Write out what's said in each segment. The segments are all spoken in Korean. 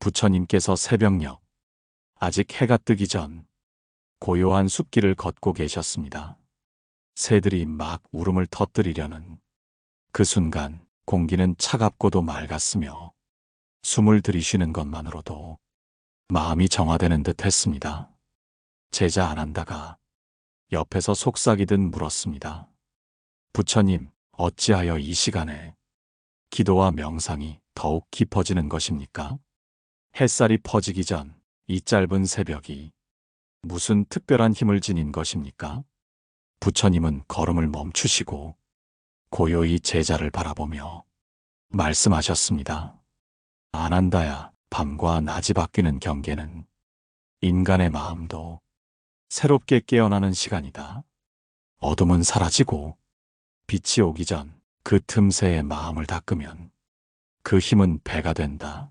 부처님께서 새벽녘 아직 해가 뜨기 전 고요한 숲길을 걷고 계셨습니다. 새들이 막 울음을 터뜨리려는 그 순간 공기는 차갑고도 맑았으며 숨을 들이쉬는 것만으로도 마음이 정화되는 듯 했습니다. 제자 아난다가 옆에서 속삭이듯 물었습니다. 부처님, 어찌하여 이 시간에 기도와 명상이 더욱 깊어지는 것입니까? 햇살이 퍼지기 전 이 짧은 새벽이 무슨 특별한 힘을 지닌 것입니까? 부처님은 걸음을 멈추시고 고요히 제자를 바라보며 말씀하셨습니다. 아난다야, 밤과 낮이 바뀌는 경계는 인간의 마음도 새롭게 깨어나는 시간이다. 어둠은 사라지고 빛이 오기 전 그 틈새에 마음을 닦으면 그 힘은 배가 된다.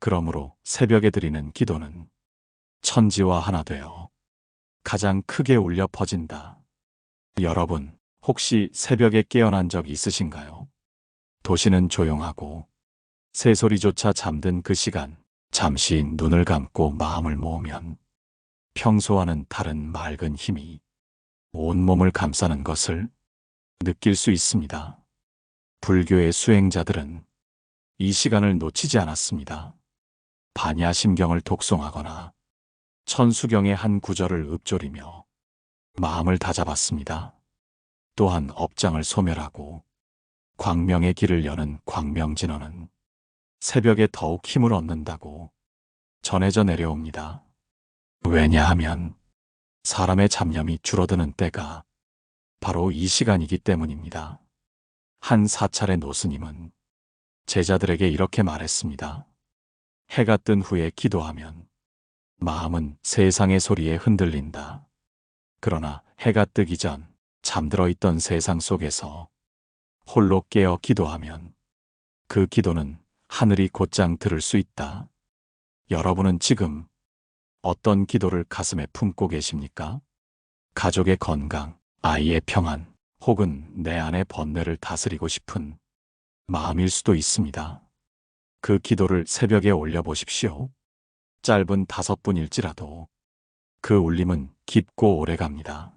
그러므로 새벽에 드리는 기도는 천지와 하나 되어 가장 크게 울려 퍼진다. 여러분, 혹시 새벽에 깨어난 적 있으신가요? 도시는 조용하고 새소리조차 잠든 그 시간, 잠시 눈을 감고 마음을 모으면 평소와는 다른 맑은 힘이 온몸을 감싸는 것을 느낄 수 있습니다. 불교의 수행자들은 이 시간을 놓치지 않았습니다. 반야심경을 독송하거나 천수경의 한 구절을 읊조리며 마음을 다잡았습니다. 또한 업장을 소멸하고 광명의 길을 여는 광명진언은 새벽에 더욱 힘을 얻는다고 전해져 내려옵니다. 왜냐하면 사람의 잡념이 줄어드는 때가 바로 이 시간이기 때문입니다. 한 사찰의 노스님은 제자들에게 이렇게 말했습니다. 해가 뜬 후에 기도하면 마음은 세상의 소리에 흔들린다. 그러나 해가 뜨기 전 잠들어 있던 세상 속에서 홀로 깨어 기도하면 그 기도는 하늘이 곧장 들을 수 있다. 여러분은 지금 어떤 기도를 가슴에 품고 계십니까? 가족의 건강, 아이의 평안, 혹은 내 안의 번뇌를 다스리고 싶은 마음일 수도 있습니다. 그 기도를 새벽에 올려보십시오. 짧은 다섯 분일지라도 그 울림은 깊고 오래 갑니다.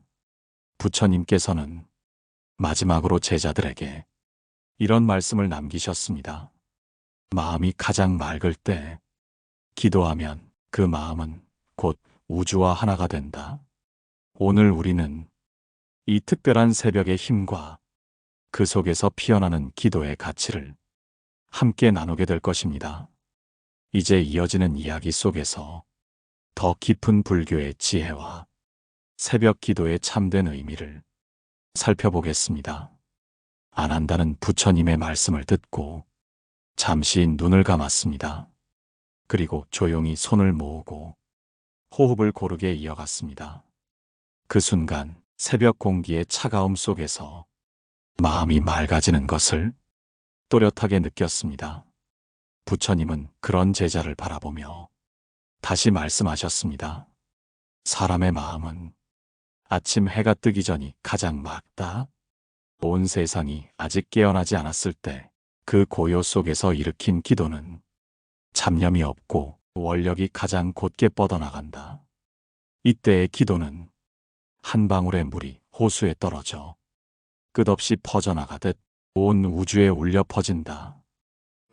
부처님께서는 마지막으로 제자들에게 이런 말씀을 남기셨습니다. 마음이 가장 맑을 때 기도하면 그 마음은 곧 우주와 하나가 된다. 오늘 우리는 이 특별한 새벽의 힘과 그 속에서 피어나는 기도의 가치를 함께 나누게 될 것입니다. 이제 이어지는 이야기 속에서 더 깊은 불교의 지혜와 새벽 기도의 참된 의미를 살펴보겠습니다. 안 한다는 부처님의 말씀을 듣고 잠시 눈을 감았습니다. 그리고 조용히 손을 모으고 호흡을 고르게 이어갔습니다. 그 순간 새벽 공기의 차가움 속에서 마음이 맑아지는 것을 또렷하게 느꼈습니다. 부처님은 그런 제자를 바라보며 다시 말씀하셨습니다. 사람의 마음은 아침 해가 뜨기 전이 가장 맑다. 온 세상이 아직 깨어나지 않았을 때 그 고요 속에서 일으킨 기도는 잡념이 없고 원력이 가장 곧게 뻗어나간다. 이때의 기도는 한 방울의 물이 호수에 떨어져 끝없이 퍼져나가듯 온 우주에 울려 퍼진다.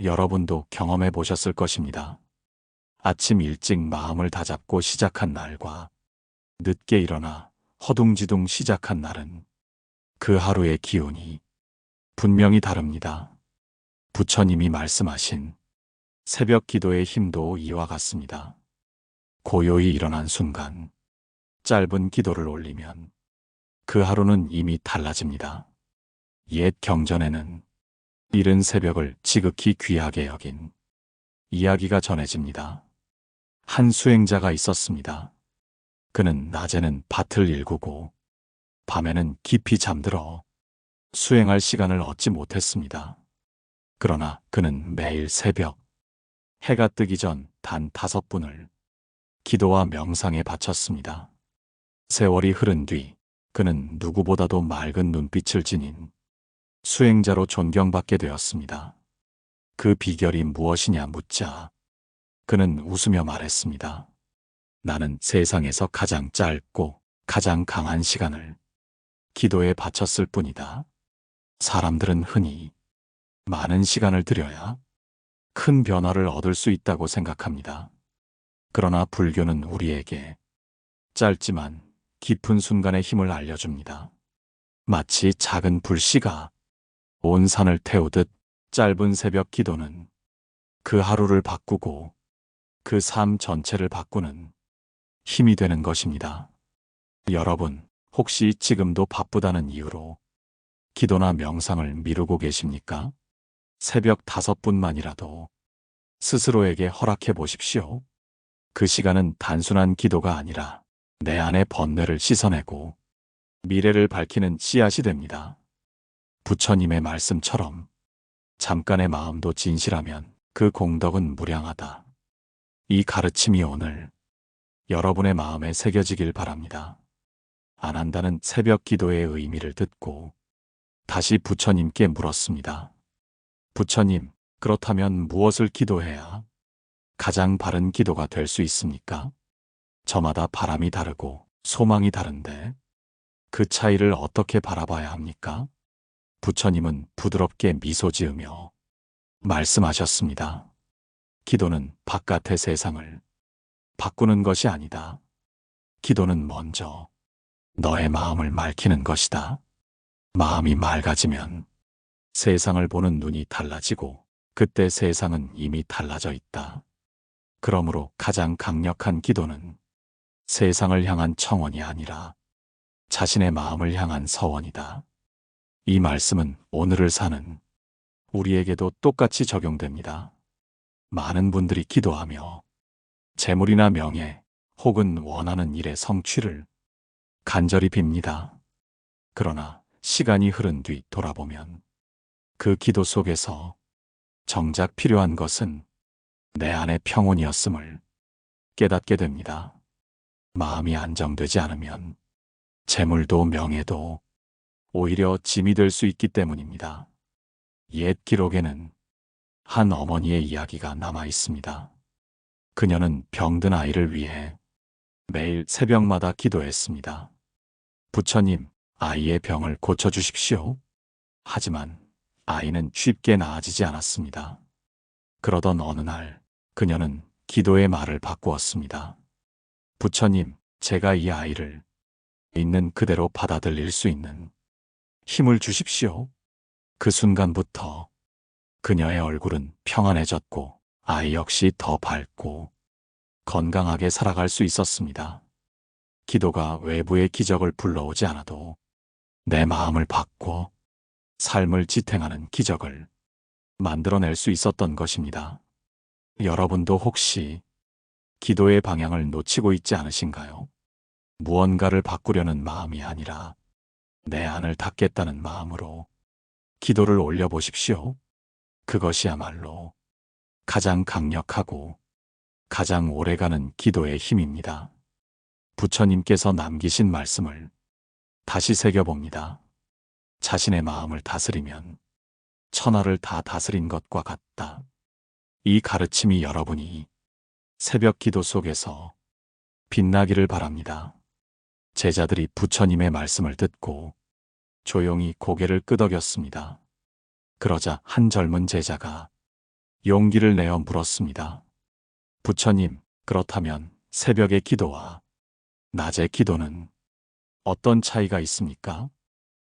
여러분도 경험해 보셨을 것입니다. 아침 일찍 마음을 다잡고 시작한 날과 늦게 일어나 허둥지둥 시작한 날은 그 하루의 기운이 분명히 다릅니다. 부처님이 말씀하신 새벽 기도의 힘도 이와 같습니다. 고요히 일어난 순간 짧은 기도를 올리면 그 하루는 이미 달라집니다. 옛 경전에는 이른 새벽을 지극히 귀하게 여긴 이야기가 전해집니다. 한 수행자가 있었습니다. 그는 낮에는 밭을 일구고 밤에는 깊이 잠들어 수행할 시간을 얻지 못했습니다. 그러나 그는 매일 새벽 해가 뜨기 전 단 다섯 분을 기도와 명상에 바쳤습니다. 세월이 흐른 뒤 그는 누구보다도 맑은 눈빛을 지닌 수행자로 존경받게 되었습니다. 그 비결이 무엇이냐 묻자 그는 웃으며 말했습니다. 나는 세상에서 가장 짧고 가장 강한 시간을 기도에 바쳤을 뿐이다. 사람들은 흔히 많은 시간을 들여야 큰 변화를 얻을 수 있다고 생각합니다. 그러나 불교는 우리에게 짧지만 깊은 순간의 힘을 알려줍니다. 마치 작은 불씨가 온 산을 태우듯 짧은 새벽 기도는 그 하루를 바꾸고 그 삶 전체를 바꾸는 힘이 되는 것입니다. 여러분, 혹시 지금도 바쁘다는 이유로 기도나 명상을 미루고 계십니까? 새벽 다섯 분만이라도 스스로에게 허락해 보십시오. 그 시간은 단순한 기도가 아니라 내 안의 번뇌를 씻어내고 미래를 밝히는 씨앗이 됩니다. 부처님의 말씀처럼 잠깐의 마음도 진실하면 그 공덕은 무량하다. 이 가르침이 오늘 여러분의 마음에 새겨지길 바랍니다. 안 한다는 새벽 기도의 의미를 듣고 다시 부처님께 물었습니다. 부처님, 그렇다면 무엇을 기도해야 가장 바른 기도가 될 수 있습니까? 저마다 바람이 다르고 소망이 다른데 그 차이를 어떻게 바라봐야 합니까? 부처님은 부드럽게 미소 지으며 말씀하셨습니다. 기도는 바깥의 세상을 바꾸는 것이 아니다. 기도는 먼저 너의 마음을 맑히는 것이다. 마음이 맑아지면 세상을 보는 눈이 달라지고 그때 세상은 이미 달라져 있다. 그러므로 가장 강력한 기도는 세상을 향한 청원이 아니라 자신의 마음을 향한 서원이다. 이 말씀은 오늘을 사는 우리에게도 똑같이 적용됩니다. 많은 분들이 기도하며 재물이나 명예 혹은 원하는 일의 성취를 간절히 빕니다. 그러나 시간이 흐른 뒤 돌아보면 그 기도 속에서 정작 필요한 것은 내 안의 평온이었음을 깨닫게 됩니다. 마음이 안정되지 않으면 재물도 명예도 오히려 짐이 될 수 있기 때문입니다. 옛 기록에는 한 어머니의 이야기가 남아 있습니다. 그녀는 병든 아이를 위해 매일 새벽마다 기도했습니다. 부처님, 아이의 병을 고쳐주십시오. 하지만 아이는 쉽게 나아지지 않았습니다. 그러던 어느 날 그녀는 기도의 말을 바꾸었습니다. 부처님, 제가 이 아이를 있는 그대로 받아들일 수 있는 힘을 주십시오. 그 순간부터 그녀의 얼굴은 평안해졌고 아이 역시 더 밝고 건강하게 살아갈 수 있었습니다. 기도가 외부의 기적을 불러오지 않아도 내 마음을 바꿔 삶을 지탱하는 기적을 만들어낼 수 있었던 것입니다. 여러분도 혹시 기도의 방향을 놓치고 있지 않으신가요? 무언가를 바꾸려는 마음이 아니라 내 안을 닫겠다는 마음으로 기도를 올려보십시오. 그것이야말로 가장 강력하고 가장 오래가는 기도의 힘입니다. 부처님께서 남기신 말씀을 다시 새겨봅니다. 자신의 마음을 다스리면 천하를 다 다스린 것과 같다. 이 가르침이 여러분이 새벽 기도 속에서 빛나기를 바랍니다. 제자들이 부처님의 말씀을 듣고 조용히 고개를 끄덕였습니다. 그러자 한 젊은 제자가 용기를 내어 물었습니다. 부처님, 그렇다면 새벽의 기도와 낮의 기도는 어떤 차이가 있습니까?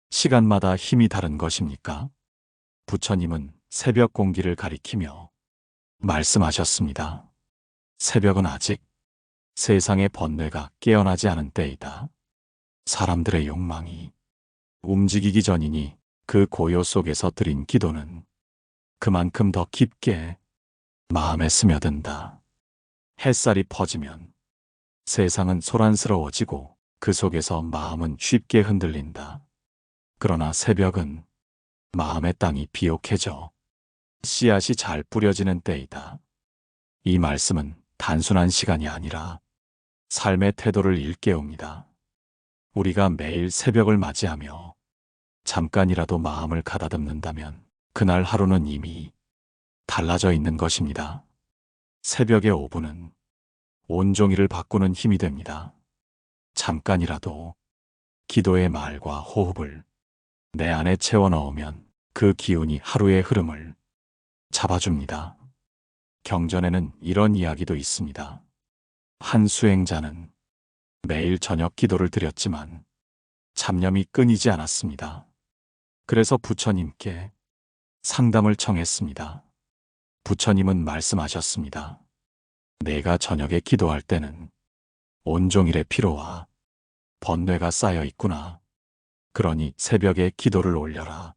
시간마다 힘이 다른 것입니까? 부처님은 새벽 공기를 가리키며 말씀하셨습니다. 새벽은 아직 세상의 번뇌가 깨어나지 않은 때이다. 사람들의 욕망이 움직이기 전이니 그 고요 속에서 드린 기도는 그만큼 더 깊게 마음에 스며든다. 햇살이 퍼지면 세상은 소란스러워지고 그 속에서 마음은 쉽게 흔들린다. 그러나 새벽은 마음의 땅이 비옥해져 씨앗이 잘 뿌려지는 때이다. 이 말씀은 단순한 시간이 아니라 삶의 태도를 일깨웁니다. 우리가 매일 새벽을 맞이하며 잠깐이라도 마음을 가다듬는다면 그날 하루는 이미 달라져 있는 것입니다. 새벽의 5분은 온종일을 바꾸는 힘이 됩니다. 잠깐이라도 기도의 말과 호흡을 내 안에 채워 넣으면 그 기운이 하루의 흐름을 잡아줍니다. 경전에는 이런 이야기도 있습니다. 한 수행자는 매일 저녁 기도를 드렸지만 잡념이 끊이지 않았습니다. 그래서 부처님께 상담을 청했습니다. 부처님은 말씀하셨습니다. 내가 저녁에 기도할 때는 온종일의 피로와 번뇌가 쌓여 있구나. 그러니 새벽에 기도를 올려라.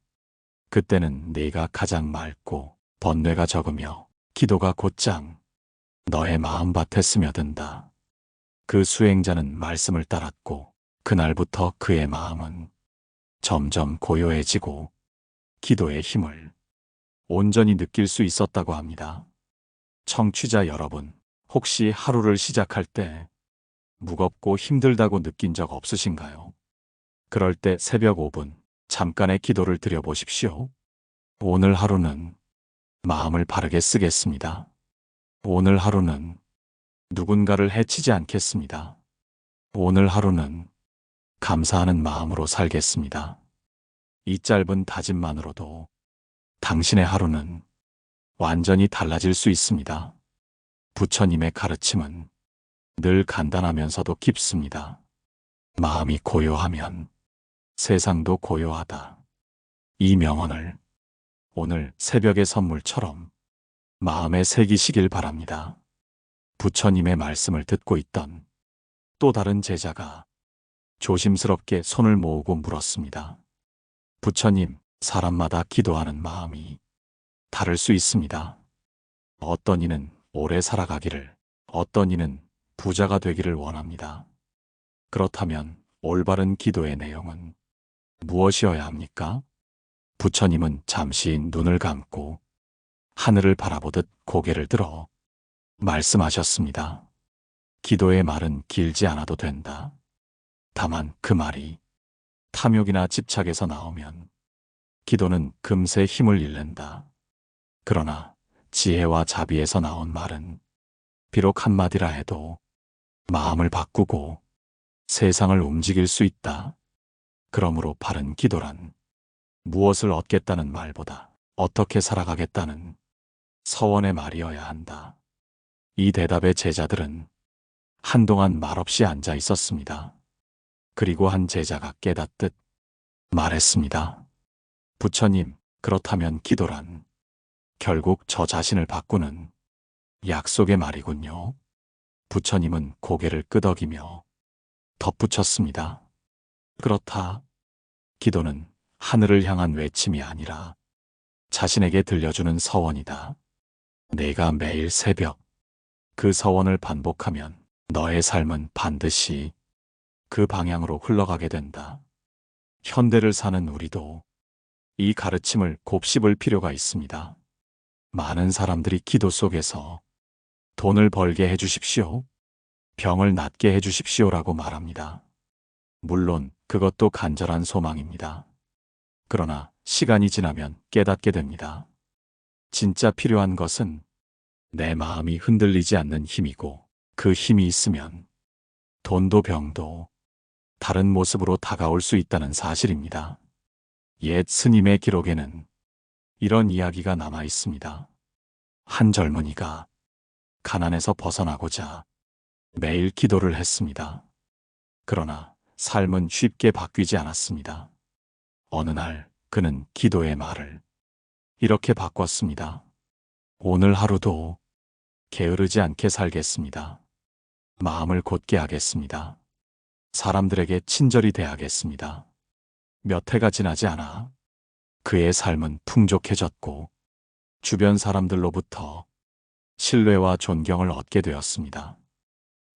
그때는 내가 가장 맑고 번뇌가 적으며 기도가 곧장 너의 마음밭에 스며든다. 그 수행자는 말씀을 따랐고 그날부터 그의 마음은 점점 고요해지고 기도의 힘을 온전히 느낄 수 있었다고 합니다. 청취자 여러분, 혹시 하루를 시작할 때 무겁고 힘들다고 느낀 적 없으신가요? 그럴 때 새벽 5분 잠깐의 기도를 드려보십시오. 오늘 하루는 마음을 바르게 쓰겠습니다. 오늘 하루는 누군가를 해치지 않겠습니다. 오늘 하루는 감사하는 마음으로 살겠습니다. 이 짧은 다짐만으로도 당신의 하루는 완전히 달라질 수 있습니다. 부처님의 가르침은 늘 간단하면서도 깊습니다. 마음이 고요하면 세상도 고요하다. 이 명언을 오늘 새벽의 선물처럼 마음에 새기시길 바랍니다. 부처님의 말씀을 듣고 있던 또 다른 제자가 조심스럽게 손을 모으고 물었습니다. 부처님, 사람마다 기도하는 마음이 다를 수 있습니다. 어떤 이는 오래 살아가기를, 어떤 이는 부자가 되기를 원합니다. 그렇다면 올바른 기도의 내용은 무엇이어야 합니까? 부처님은 잠시 눈을 감고 하늘을 바라보듯 고개를 들어 말씀하셨습니다. 기도의 말은 길지 않아도 된다. 다만 그 말이 탐욕이나 집착에서 나오면 기도는 금세 힘을 잃는다. 그러나 지혜와 자비에서 나온 말은 비록 한마디라 해도 마음을 바꾸고 세상을 움직일 수 있다. 그러므로 바른 기도란 무엇을 얻겠다는 말보다 어떻게 살아가겠다는 서원의 말이어야 한다. 이 대답에 제자들은 한동안 말없이 앉아 있었습니다. 그리고 한 제자가 깨닫듯 말했습니다. 부처님, 그렇다면 기도란 결국 저 자신을 바꾸는 약속의 말이군요. 부처님은 고개를 끄덕이며 덧붙였습니다. 그렇다. 기도는 하늘을 향한 외침이 아니라 자신에게 들려주는 서원이다. 내가 매일 새벽 그 서원을 반복하면 너의 삶은 반드시 그 방향으로 흘러가게 된다. 현대를 사는 우리도 이 가르침을 곱씹을 필요가 있습니다. 많은 사람들이 기도 속에서 돈을 벌게 해주십시오. 병을 낫게 해주십시오라고 말합니다. 물론 그것도 간절한 소망입니다. 그러나 시간이 지나면 깨닫게 됩니다. 진짜 필요한 것은 내 마음이 흔들리지 않는 힘이고 그 힘이 있으면 돈도 병도 다른 모습으로 다가올 수 있다는 사실입니다. 옛 스님의 기록에는 이런 이야기가 남아 있습니다. 한 젊은이가 가난에서 벗어나고자 매일 기도를 했습니다. 그러나 삶은 쉽게 바뀌지 않았습니다. 어느 날 그는 기도의 말을 이렇게 바꿨습니다. 오늘 하루도 게으르지 않게 살겠습니다. 마음을 곧게 하겠습니다. 사람들에게 친절히 대하겠습니다. 몇 해가 지나지 않아 그의 삶은 풍족해졌고 주변 사람들로부터 신뢰와 존경을 얻게 되었습니다.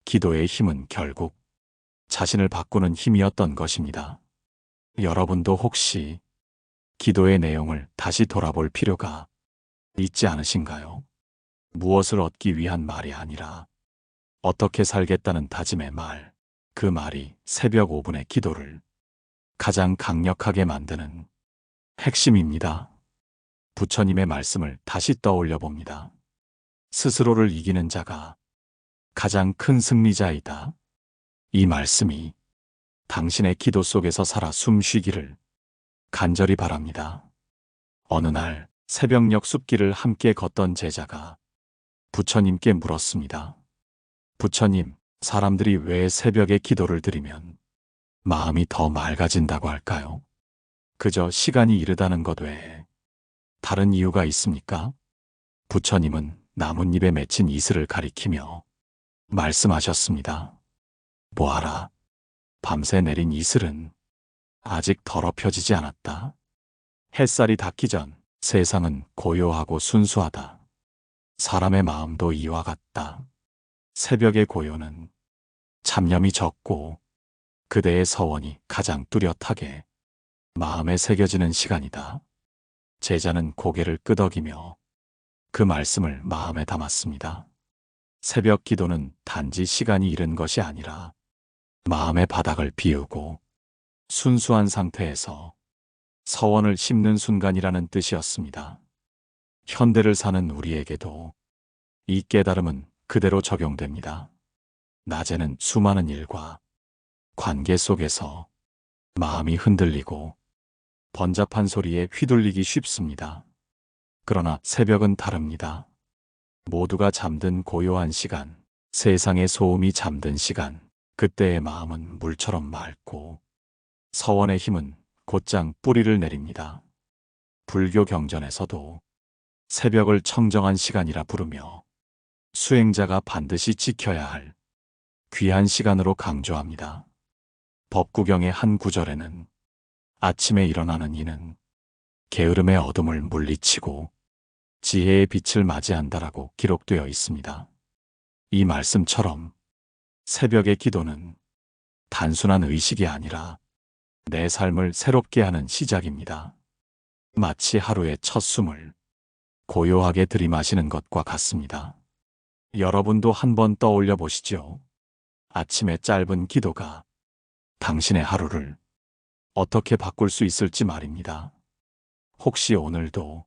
기도의 힘은 결국 자신을 바꾸는 힘이었던 것입니다. 여러분도 혹시 기도의 내용을 다시 돌아볼 필요가 있지 않으신가요? 무엇을 얻기 위한 말이 아니라 어떻게 살겠다는 다짐의 말, 그 말이 새벽 5분의 기도를 가장 강력하게 만드는 핵심입니다. 부처님의 말씀을 다시 떠올려 봅니다. 스스로를 이기는 자가 가장 큰 승리자이다. 이 말씀이 당신의 기도 속에서 살아 숨 쉬기를 간절히 바랍니다. 어느 날 새벽녘 숲길을 함께 걷던 제자가 부처님께 물었습니다. 부처님, 사람들이 왜 새벽에 기도를 드리면 마음이 더 맑아진다고 할까요? 그저 시간이 이르다는 것 외에 다른 이유가 있습니까? 부처님은 나뭇잎에 맺힌 이슬을 가리키며 말씀하셨습니다. 보아라. 밤새 내린 이슬은 아직 더럽혀지지 않았다. 햇살이 닿기 전 세상은 고요하고 순수하다. 사람의 마음도 이와 같다. 새벽의 고요는 잡념이 적고 그대의 서원이 가장 뚜렷하게 마음에 새겨지는 시간이다. 제자는 고개를 끄덕이며 그 말씀을 마음에 담았습니다. 새벽 기도는 단지 시간이 이른 것이 아니라 마음의 바닥을 비우고 순수한 상태에서 서원을 심는 순간이라는 뜻이었습니다. 현대를 사는 우리에게도 이 깨달음은 그대로 적용됩니다. 낮에는 수많은 일과 관계 속에서 마음이 흔들리고 번잡한 소리에 휘둘리기 쉽습니다. 그러나 새벽은 다릅니다. 모두가 잠든 고요한 시간, 세상의 소음이 잠든 시간, 그때의 마음은 물처럼 맑고 서원의 힘은 곧장 뿌리를 내립니다. 불교 경전에서도 새벽을 청정한 시간이라 부르며 수행자가 반드시 지켜야 할 귀한 시간으로 강조합니다. 법구경의 한 구절에는 아침에 일어나는 이는 게으름의 어둠을 물리치고 지혜의 빛을 맞이한다라고 기록되어 있습니다. 이 말씀처럼 새벽의 기도는 단순한 의식이 아니라 내 삶을 새롭게 하는 시작입니다. 마치 하루의 첫 숨을 고요하게 들이마시는 것과 같습니다. 여러분도 한번 떠올려 보시죠. 아침의 짧은 기도가 당신의 하루를 어떻게 바꿀 수 있을지 말입니다. 혹시 오늘도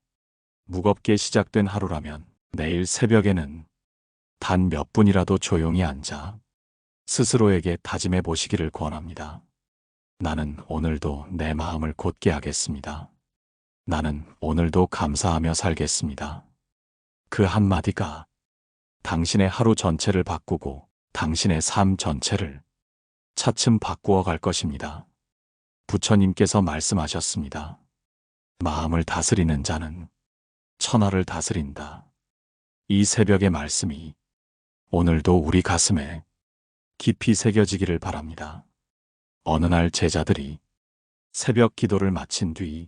무겁게 시작된 하루라면 내일 새벽에는 단 몇 분이라도 조용히 앉아 스스로에게 다짐해 보시기를 권합니다. 나는 오늘도 내 마음을 곧게 하겠습니다. 나는 오늘도 감사하며 살겠습니다. 그 한마디가 당신의 하루 전체를 바꾸고 당신의 삶 전체를 차츰 바꾸어 갈 것입니다. 부처님께서 말씀하셨습니다. 마음을 다스리는 자는 천하를 다스린다. 이 새벽의 말씀이 오늘도 우리 가슴에 깊이 새겨지기를 바랍니다. 어느 날 제자들이 새벽 기도를 마친 뒤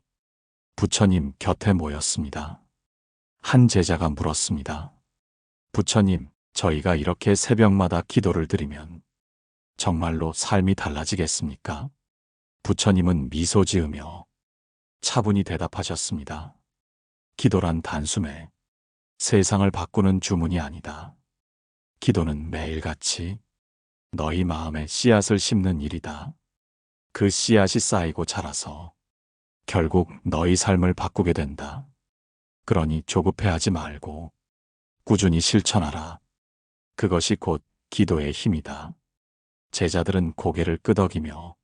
부처님 곁에 모였습니다. 한 제자가 물었습니다. 부처님, 저희가 이렇게 새벽마다 기도를 드리면 정말로 삶이 달라지겠습니까? 부처님은 미소 지으며 차분히 대답하셨습니다. 기도란 단숨에 세상을 바꾸는 주문이 아니다. 기도는 매일같이 너희 마음에 씨앗을 심는 일이다. 그 씨앗이 쌓이고 자라서 결국 너희 삶을 바꾸게 된다. 그러니 조급해하지 말고 꾸준히 실천하라. 그것이 곧 기도의 힘이다. 제자들은 고개를 끄덕이며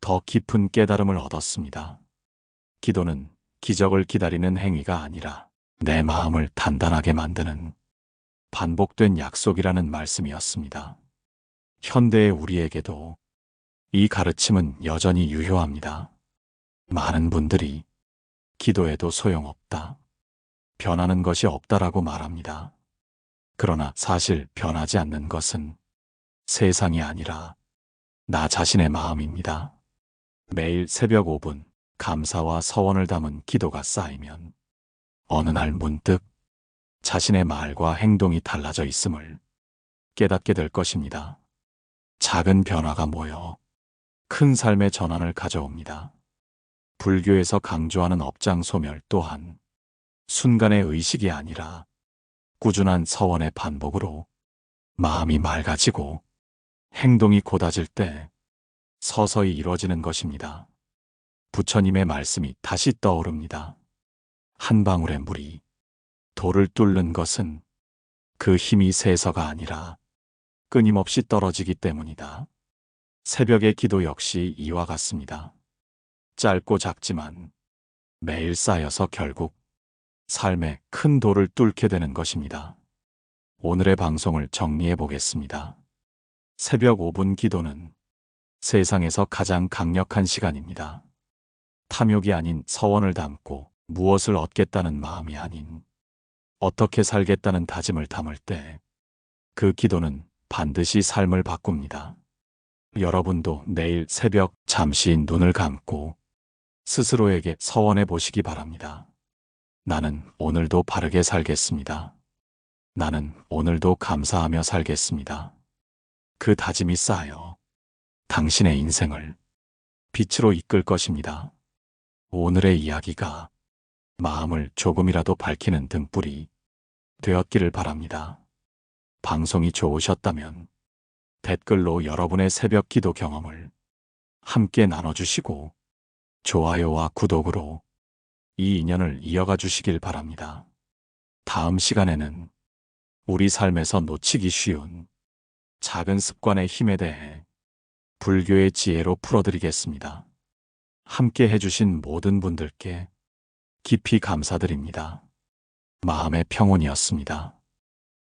더 깊은 깨달음을 얻었습니다. 기도는 기적을 기다리는 행위가 아니라 내 마음을 단단하게 만드는 반복된 약속이라는 말씀이었습니다. 현대의 우리에게도 이 가르침은 여전히 유효합니다. 많은 분들이 기도해도 소용없다. 변하는 것이 없다라고 말합니다. 그러나 사실 변하지 않는 것은 세상이 아니라 나 자신의 마음입니다. 매일 새벽 5분 감사와 서원을 담은 기도가 쌓이면 어느 날 문득 자신의 말과 행동이 달라져 있음을 깨닫게 될 것입니다. 작은 변화가 모여 큰 삶의 전환을 가져옵니다. 불교에서 강조하는 업장 소멸 또한 순간의 의식이 아니라 꾸준한 서원의 반복으로 마음이 맑아지고 행동이 고다질 때 서서히 이루어지는 것입니다. 부처님의 말씀이 다시 떠오릅니다. 한 방울의 물이 돌을 뚫는 것은 그 힘이 세서가 아니라 끊임없이 떨어지기 때문이다. 새벽의 기도 역시 이와 같습니다. 짧고 작지만 매일 쌓여서 결국 삶의 큰 돌을 뚫게 되는 것입니다. 오늘의 방송을 정리해 보겠습니다. 새벽 5분 기도는 세상에서 가장 강력한 시간입니다. 탐욕이 아닌 서원을 담고 무엇을 얻겠다는 마음이 아닌 어떻게 살겠다는 다짐을 담을 때 그 기도는 반드시 삶을 바꿉니다. 여러분도 내일 새벽 잠시 눈을 감고 스스로에게 서원해 보시기 바랍니다. 나는 오늘도 바르게 살겠습니다. 나는 오늘도 감사하며 살겠습니다. 그 다짐이 쌓여 당신의 인생을 빛으로 이끌 것입니다. 오늘의 이야기가 마음을 조금이라도 밝히는 등불이 되었기를 바랍니다. 방송이 좋으셨다면 댓글로 여러분의 새벽 기도 경험을 함께 나눠주시고 좋아요와 구독으로 이 인연을 이어가 주시길 바랍니다. 다음 시간에는 우리 삶에서 놓치기 쉬운 작은 습관의 힘에 대해 불교의 지혜로 풀어드리겠습니다. 함께 해주신 모든 분들께 깊이 감사드립니다. 마음의 평온이었습니다.